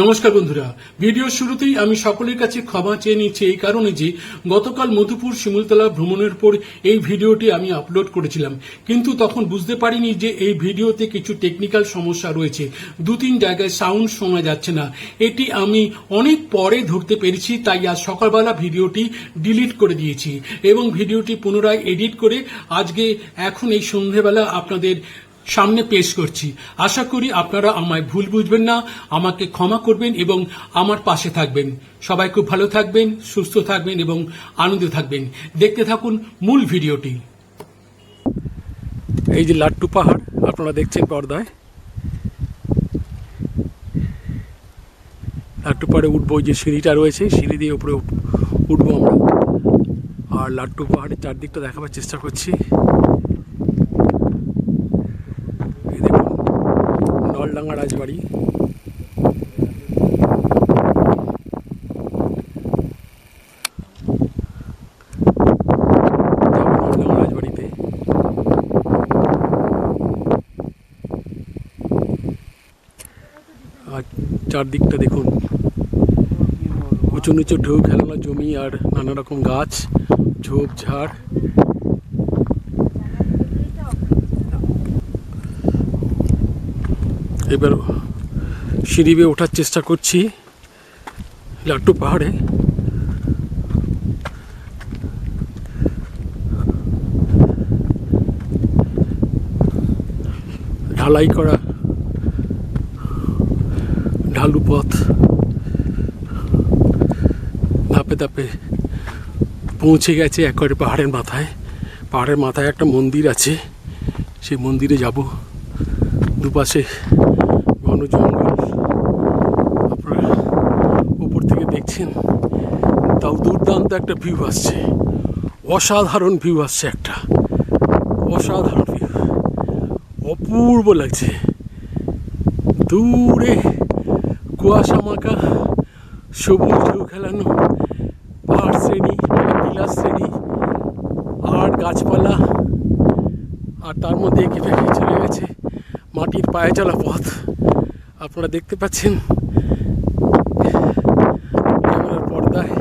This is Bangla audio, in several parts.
নমস্কার বন্ধুরা। ভিডিও শুরুতেই আমি সকলের কাছে ক্ষমা চেয়ে নিচ্ছি এই কারণে যে গতকাল মধুপুর শিমুলতলা ভ্রমণের পর এই ভিডিওটি আমি আপলোড করেছিলাম। কিন্তু তখন বুঝতে পারিনি যে এই ভিডিওতে কিছু টেকনিক্যাল সমস্যা রয়েছে। দু তিন জায়গায় সাউন্ড শোনা যাচ্ছে না। এটি আমি অনেক পরে ধরতে পেরেছি, তাই আজ সকালবেলা ভিডিওটি ডিলিট করে দিয়েছি। এবং ভিডিওটি পুনরায় এডিট করে আজকে, এখন এই সন্ধেবেলা আপনাদের সামনে পেশ করছি। আশা করি আপনারা আমায় ভুল বুঝবেন না, আমাকে ক্ষমা করবেন এবং আমার পাশে থাকবেন। সবাই খুব ভালো থাকবেন, সুস্থ থাকবেন এবং আনন্দে থাকবেন। দেখতে থাকুন মূল ভিডিওটি। এই যে লাট্টু পাহাড়, আপনারা দেখছেন পর্দায়। লাট্টু পাহাড়ে উঠবো যে সিঁড়িটা রয়েছে, সিঁড়ি দিয়ে উপরে উঠ- উঠবো আমরা। আর লাট্টু পাহাড়ের চারদিকটা দেখাবার চেষ্টা করছি এই দেখুন নলডাঙ্গা রাজবাড়ি। আর চারদিকটা দেখুন। উঁচু নিচু ঢেউ খেলানো জমি আর নানা রকম গাছ, ঝোপ এবার সিঁড়ি বেয়ে ওঠার চেষ্টা করছি লাট্টু পাহাড়ে। ঢালাই করা ঢালু পথ। ধাপে ধাপে পৌঁছে গেছে একবারে পাহাড়ের মাথায়। পাহাড়ের মাথায় একটা মন্দির আছে, সেই মন্দিরে যাব। দুপাশে ঘন জঙ্গল। আপনারা উপর থেকে দেখছেন তাও দুর্দান্ত একটা ভিউ আসছে। অসাধারণ ভিউ আসছে একটা। অসাধারণ ভিউ অপূর্ব লাগছে। দূরে কুয়াশা মাখা সবুজ ঢেউ খেলানো, পাহাড় শ্রেণি টিলা শ্রেণি, আর গাছপালা, আর তার মধ্যে এঁকে ফেঁকে চলে গেছে মাটির পায়ে চলা পথ। আপনারা দেখতে পাচ্ছেন পর্দায়।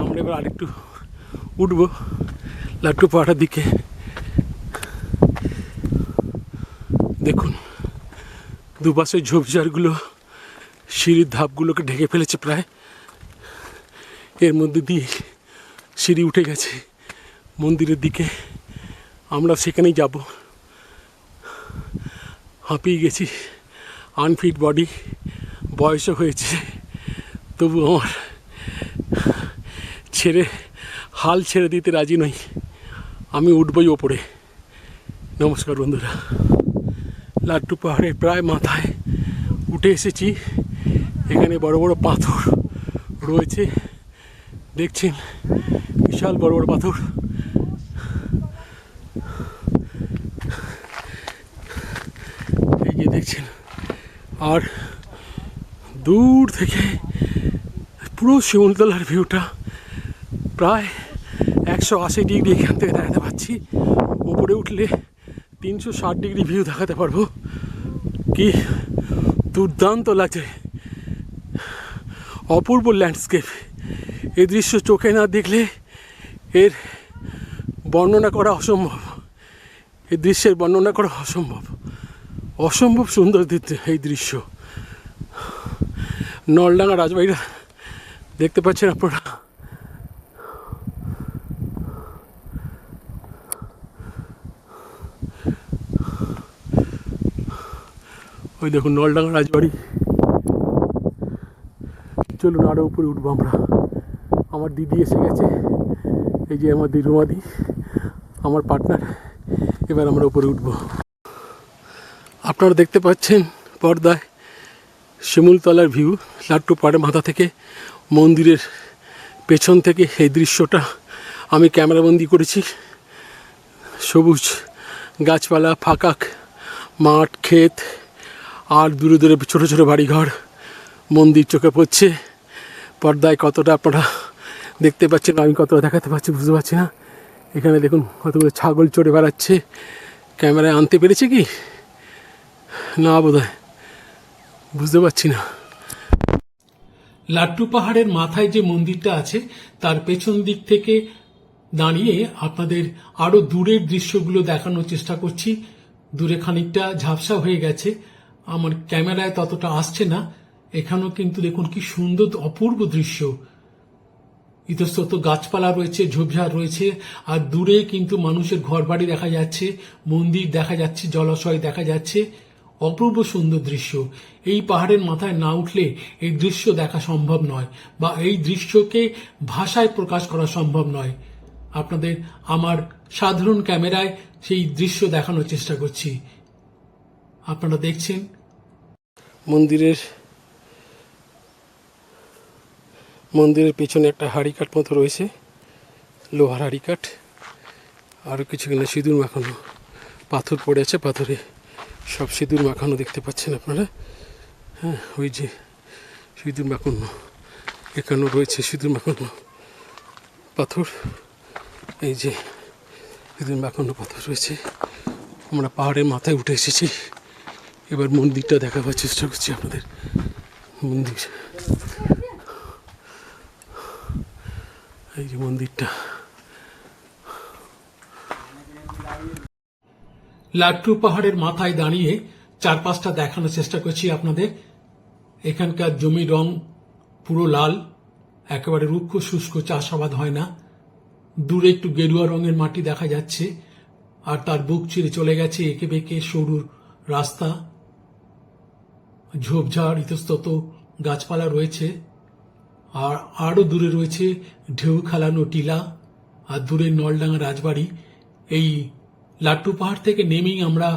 আমরা এবার আরেকটু উঠবো লাট্টু পাহাড়ের দিকে। দেখুন, দুপাশে ঝোপঝাড়গুলো, সিঁড়ির ধাপগুলোকে ঢেকে ফেলেছে প্রায়। এর মধ্যে দিয়ে সিঁড়ি উঠে গেছে মন্দিরের দিকে। আমরা সেখানেই যাব। হাঁপিয়ে গেছি আনফিট বডি বয়সও হয়েছে, তবু আমার ছেড়ে, হাল ছেড়ে দিতে রাজি নই। আমি উঠবই ওপরে। নমস্কার বন্ধুরা। লাট্টু পাহাড়ে প্রায় মাথায় উঠে এসেছি। এখানে বড় বড় পাথর রয়েছে। দেখছেন, বিশাল বড় বড় পাথর এই যে দেখছেন আর দূর থেকে পুরো শিমুলতলার ভিউটা প্রায় একশো আশি ডিগ্রি এখান থেকে দেখাতে পাচ্ছি উপরে উঠলে তিনশো ষাট ডিগ্রি ভিউ দেখাতে পারব। কি দুর্দান্ত লাগছে। অপূর্ব ল্যান্ডস্কেপ। এই দৃশ্য চোখে না দেখলে এর বর্ণনা করা অসম্ভব। এই দৃশ্যের বর্ণনা করা অসম্ভব। অসম্ভব সুন্দর এই দৃশ্য। নলডাঙ্গা রাজবাড়িটা দেখতে পাচ্ছেন আপনারা। ওই দেখুন, নলডাঙ্গা রাজবাড়ি। চলুন আরও উপরে উঠবো আমরা। আমার দিদি এসে গেছে। এই যে আমার দিরুমাদি আমার পার্টনার। এবার আমরা উপরে উঠবো। আপনারা দেখতে পাচ্ছেন পর্দায় শিমুলতলার ভিউ লাট্টু পাড়ে মাথা থেকে, মন্দিরের পেছন থেকে এই দৃশ্যটা আমি ক্যামেরাবন্দি করেছি। সবুজ গাছপালা ফাঁকা মাঠ, ক্ষেত, আর দূরে দূরে ছোটো ছোটো বাড়িঘর, মন্দির চোখে পড়ছে। পর্দায় কতটা আপনারা দেখতে পাচ্ছেন, আমি কতটা দেখাতে পারছি বুঝতে পারছি না। এখানে দেখুন কতগুলো ছাগল চড়ে বেড়াচ্ছে। ক্যামেরায় আনতে পেরেছে কি? না বোধ বুঝতে পারছি না। লাট্টু পাহাড়ের মাথায় যে মন্দিরটা আছে, তার পেছন দিক থেকে দাঁড়িয়ে আপনাদের আরও দূরের দৃশ্যগুলো দেখানোর চেষ্টা করছি। দূরে খানিকটা ঝাপসা হয়ে গেছে। আমার ক্যামেরায় ততটা আসছে না। এখানেও কিন্তু দেখুন কি সুন্দর, অপূর্ব দৃশ্য। ইতস্তত গাছপালা রয়েছে, ঝোপঝাড় রয়েছে, আর দূরে কিন্তু মানুষের ঘরবাড়ি দেখা যাচ্ছে, মন্দির দেখা যাচ্ছে, জলাশয় দেখা যাচ্ছে। অপূর্ব সুন্দর দৃশ্য। এই পাহাড়ের মাথায় না উঠলে এই দৃশ্য দেখা সম্ভব নয় বা এই দৃশ্যকে ভাষায় প্রকাশ করা সম্ভব নয়। আপনাদের আমার সাধারণ ক্যামেরায় সেই দৃশ্য দেখানোর চেষ্টা করছি। আপনারা দেখছেন? মন্দিরের মন্দিরের পেছনে একটা হাড়িকাঠ মতো রয়েছে। লোহার হাড়িকাঠ। আরও কিছু কিনা সিঁদুর মাখানো। পাথর পড়ে আছে পাথরে। সব সিঁদুর মাখানো দেখতে পাচ্ছেন আপনারা? হ্যাঁ ওই যে সিঁদুর মাখানো। এখানেও রয়েছে সিঁদুর মাখানো পাথর। এই যে সিঁদুর মাখানো পাথর রয়েছে। আমরা পাহাড়ের মাথায় উঠে এসেছি। এবার মন্দিরটা দেখাবার চেষ্টা করছি আপনাদের। মন্দির। এই যে মন্দিরটা। লাট্টু পাহাড়ের মাথায় দাঁড়িয়ে চারপাশটা দেখানোর চেষ্টা করছি আপনাদের। এখানকার জমি রং পুরো লাল, একেবারে রুক্ষ শুষ্ক, চাষাবাদ হয় না। দূরে একটু গেরুয়া রঙের মাটি দেখা যাচ্ছে, আর তার বুক চিরে চলে গেছে এঁকে বেঁকে সরু রাস্তা। ঝোপঝাড়, ইতস্তত গাছপালা রয়েছে, আর আরও দূরে রয়েছে ঢেউ খেলানো টিলা, আর দূরে নলডাঙ্গা রাজবাড়ি। এই লাট্টু পাহাড় থেকে নেমেই আমরা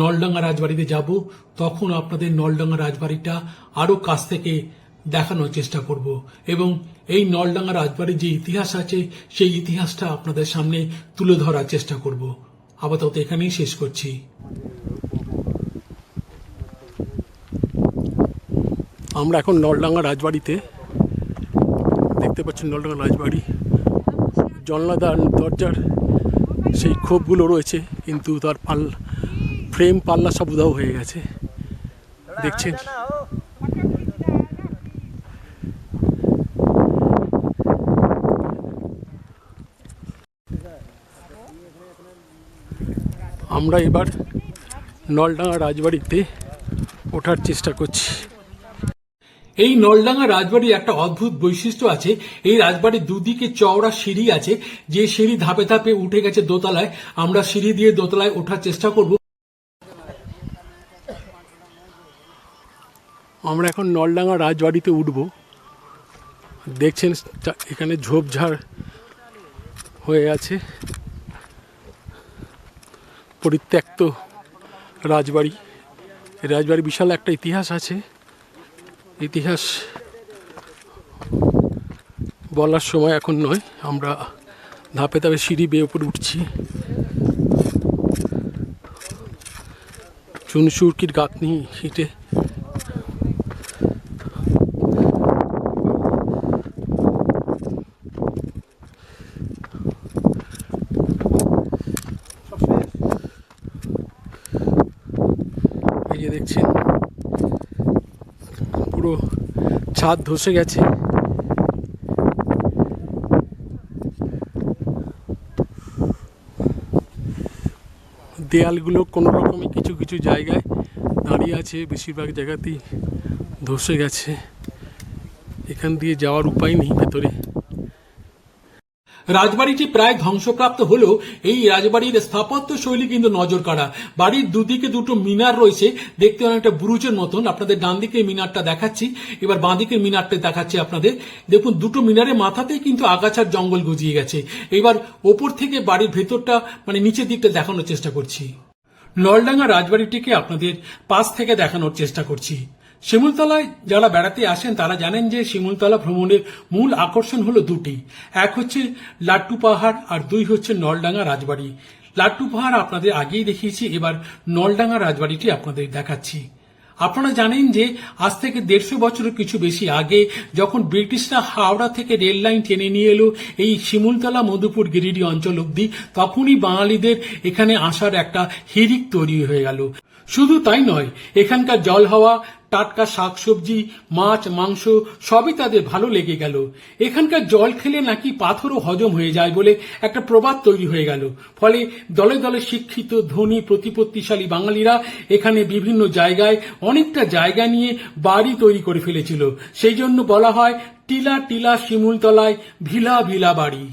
নলডাঙ্গা রাজবাড়িতে যাব। তখন আপনাদের নলডাঙ্গা রাজবাড়িটা আরও কাছ থেকে দেখানোর চেষ্টা করব এবং এই নলডাঙ্গা রাজবাড়ির যে ইতিহাস আছে, সেই ইতিহাসটা আপনাদের সামনে তুলে ধরার চেষ্টা করব। আপাতত এখানেই শেষ করছি। আমরা এখন নলডাঙ্গা রাজবাড়িতে দেখতে পাচ্ছেন নলডাঙ্গা রাজবাড়ি। জানলা দরজার সেই ক্ষোভগুলো রয়েছে, কিন্তু তার পাল ফ্রেম পাল্লা সব উধাও হয়ে গেছে। দেখছেন? আমরা এবার নলডাঙ্গা রাজবাড়িতে ওঠার চেষ্টা করছি। এই নলডাঙ্গা রাজবাড়ির একটা অদ্ভুত বৈশিষ্ট্য আছে। এই রাজবাড়ির দুদিকে চওড়া সিঁড়ি আছে। যে সিঁড়ি ধাপে ধাপে উঠে গেছে দোতলায়, আমরা সিঁড়ি দিয়ে দোতলায় ওঠার চেষ্টা করব। আমরা এখন নলডাঙ্গা রাজবাড়িতে উঠব। দেখছেন এখানে ঝোপঝাড় হয়ে আছে। পরিত্যক্ত রাজবাড়ি। এই রাজবাড়ির বিশাল একটা ইতিহাস আছে। ইতিহাস বলার সময় এখন নয়। আমরা ধাপে ধাপে সিঁড়ি বেয়ে উপরে উঠছি। চুনসুরকির গাঁথনি হিটে এই যে দেখছেন পুরো ছাদ ধসে গেছে। দেয়ালগুলো কোনো রকমই কিছু কিছু জায়গায় দাঁড়িয়ে আছে, বেশিরভাগ জায়গাতেই ধসে গেছে। এখান দিয়ে যাওয়ার উপায় নেই ভেতরে। রাজবাড়িটি প্রায় ধ্বংসপ্রাপ্ত হলেও এই রাজবাড়ির স্থাপত্য শৈলী কিন্তু নজর কাড়া বাড়ির দুদিকে দুটো মিনার রয়েছে, দেখতে অনেকটা বুরুজের মতন। আপনাদের ডান দিকে মিনারটা দেখাচ্ছি, এবার বাঁ দিকের মিনারটা দেখাচ্ছি আপনাদের। দেখুন, দুটো মিনারের মাথাতেই কিন্তু আগাছার জঙ্গল গজিয়ে গেছে। এবার ওপর থেকে বাড়ির ভেতরটা মানে নিচের দিকটা দেখানোর চেষ্টা করছি। নলডাঙ্গা রাজবাড়িটিকে আপনাদের পাশ থেকে দেখানোর চেষ্টা করছি। শিমুলতলায় যারা বেড়াতে আসেন, তারা জানেন যে শিমুলতলা ভ্রমণের মূল আকর্ষণ হলো দুটি। এক হচ্ছে লাট্টু পাহাড় আর দুই হচ্ছে নলডাঙ্গা রাজবাড়ি। লাট্টু পাহাড় আপনাদের আগেই দেখিয়েছি, এবার নলডাঙ্গা রাজবাড়িটি আপনাদের দেখাচ্ছি। আপনারা জানেন যে আজ থেকে দেড়শো বছরের কিছু বেশি আগে যখন ব্রিটিশরা হাওড়া থেকে রেল লাইন টেনে নিয়ে এলো এই শিমুলতলা মধুপুর গিরিডি অঞ্চল অব্দি তখনই বাঙালিদের এখানে আসার একটা হিরিক তৈরি হয়ে গেল। শুধু তাই নয়, এখানকার জল হাওয়া টাটকা শাকসবজি, মাছ, মাংস, সবই তাদের ভালো লেগে গেল। এখানকার জল খেলে নাকি পাথরও হজম হয়ে যায় বলে একটা প্রবাদ তৈরি হয়ে গেল। ফলে দলে দলে শিক্ষিত, ধনী, প্রতিপত্তিশালী বাঙালিরা এখানে বিভিন্ন জায়গায় অনেকটা জায়গা নিয়ে বাড়ি তৈরি করে ফেলেছিল। সেই জন্য বলা হয় টিলা টিলা শিমুলতলায় ভিলা ভিলা বাড়ি।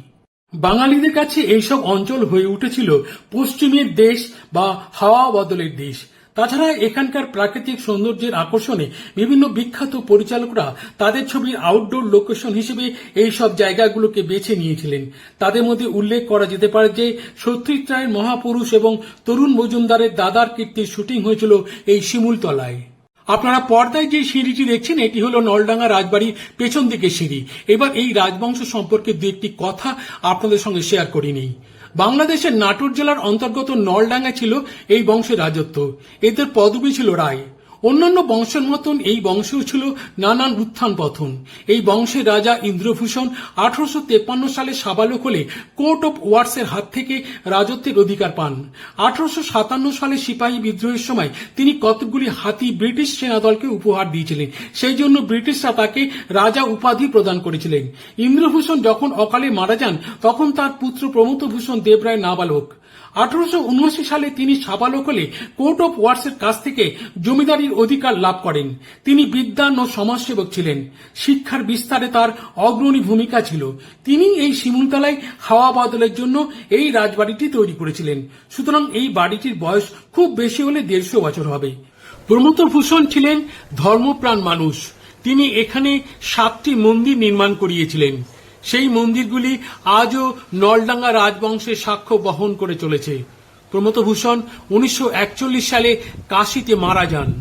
বাঙালিদের কাছে এইসব অঞ্চল হয়ে উঠেছিল পশ্চিমের দেশ বা হাওয়া বদলের দেশ। তাছাড়া এখানকার প্রাকৃতিক সৌন্দর্যের আকর্ষণে বিভিন্ন বিখ্যাত পরিচালকরা তাদের ছবির আউটডোর লোকেশন হিসেবে এই সব জায়গাগুলোকে বেছে নিয়েছিলেন। তাদের মধ্যে উল্লেখ করা যেতে পারে যে সত্যজিৎ রায়ের মহাপুরুষ এবং তরুণ মজুমদারের দাদার কীর্তির শুটিং হয়েছিল এই শিমুলতলায়। আপনারা পর্দায় যে সিঁড়িটি দেখছেন, এটি হলো নলডাঙ্গা রাজবাড়ির পেছন দিকে সিঁড়ি। এবার এই রাজবংশ সম্পর্কে দু একটি কথা আপনাদের সঙ্গে শেয়ার করে নিই। বাংলাদেশের নাটোর জেলার অন্তর্গত নলডাঙ্গা ছিল এই বংশের রাজত্ব। এদের পদবি ছিল রায়। অন্যান্য বংশের মতন এই বংশেও ছিল নানান উত্থান পথন এই বংশের রাজা ইন্দ্রভূষণ আঠারোশো তেপ্পান্ন সালে সাবালক হলে কোর্ট অফ ওয়ার্ডসের হাত থেকে রাজত্বের অধিকার পান। আঠারোশো সাতান্ন সালে সিপাহী বিদ্রোহের সময় তিনি কতকগুলি হাতি ব্রিটিশ সেনাদলকে উপহার দিয়েছিলেন, সেই জন্য ব্রিটিশরা তাকে রাজা উপাধি প্রদান করেছিলেন। ইন্দ্রভূষণ যখন অকালে মারা যান, তখন তার পুত্র প্রমোদভূষণ দেবরায় নাবালক। আঠারোশো উনআশি সালে তিনি সাবালক হলে কোর্ট অফ ওয়ার্ডসের কাছ থেকে জমিদারির অধিকার লাভ করেন। তিনি বিদ্যান ও সমাজসেবক ছিলেন। শিক্ষার বিস্তারে তার অগ্রণী ভূমিকা ছিল। তিনি এই শিমুলতলায় হাওয়া বদলের জন্য এই রাজবাড়িটি তৈরি করেছিলেন। সুতরাং এই বাড়িটির বয়স খুব বেশি হলে দেড়শো বছর হবে। প্রমোদ ভূষণ ছিলেন ধর্মপ্রাণ মানুষ। তিনি এখানে সাতটি মন্দির নির্মাণ করিয়েছিলেন। সেই মন্দিরগুলি আজও নলডাঙ্গা রাজবংশের সাক্ষ্য বহন করে চলেছে। প্রমোদভূষণ উনিশশো সালে কাশিতে মারা যান।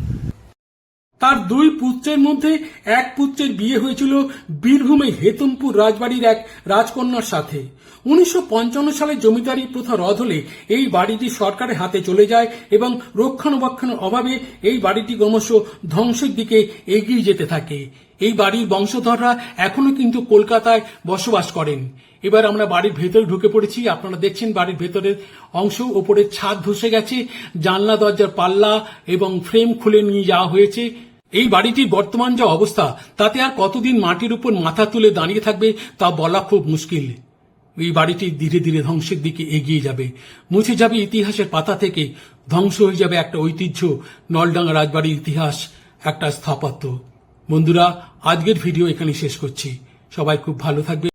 তার দুই পুত্রের মধ্যে এক পুত্রের বিয়ে হয়েছিল বীরভূমে হেতুমপুর রাজবাড়ির এক রাজকন্যার সাথে। উনিশশো পঞ্চান্ন সালে জমিদারি প্রথা রদ হলে এই বাড়িটি সরকারের হাতে চলে যায় এবং রক্ষণাবেক্ষণের অভাবে এই বাড়িটি ক্রমশ ধ্বংসের দিকে এগিয়ে যেতে থাকে। এই বাড়ির বংশধররা এখনও কিন্তু কলকাতায় বসবাস করেন। এবার আমরা বাড়ির ভেতরে ঢুকে পড়েছি। আপনারা দেখছেন বাড়ির ভেতরের অংশ। ওপরে ছাদ ধসে গেছে। জানলা, দরজার পাল্লা এবং ফ্রেম খুলে নিয়ে যাওয়া হয়েছে। এই বাড়িটির বর্তমান যা অবস্থা, তাতে আর কতদিন মাটির উপর মাথা তুলে দাঁড়িয়ে থাকবে তা বলা খুব মুশকিল। এই বাড়িটি ধীরে ধীরে ধ্বংসের দিকে এগিয়ে যাবে। মুছে যাবে ইতিহাসের পাতা থেকে। ধ্বংস হয়ে যাবে একটা ঐতিহ্য। নলডাঙ্গা রাজবাড়ির ইতিহাস, একটা স্থাপত্য। বন্ধুরা আজকের ভিডিও এখানে শেষ করছি। সবাই খুব ভালো থাকবে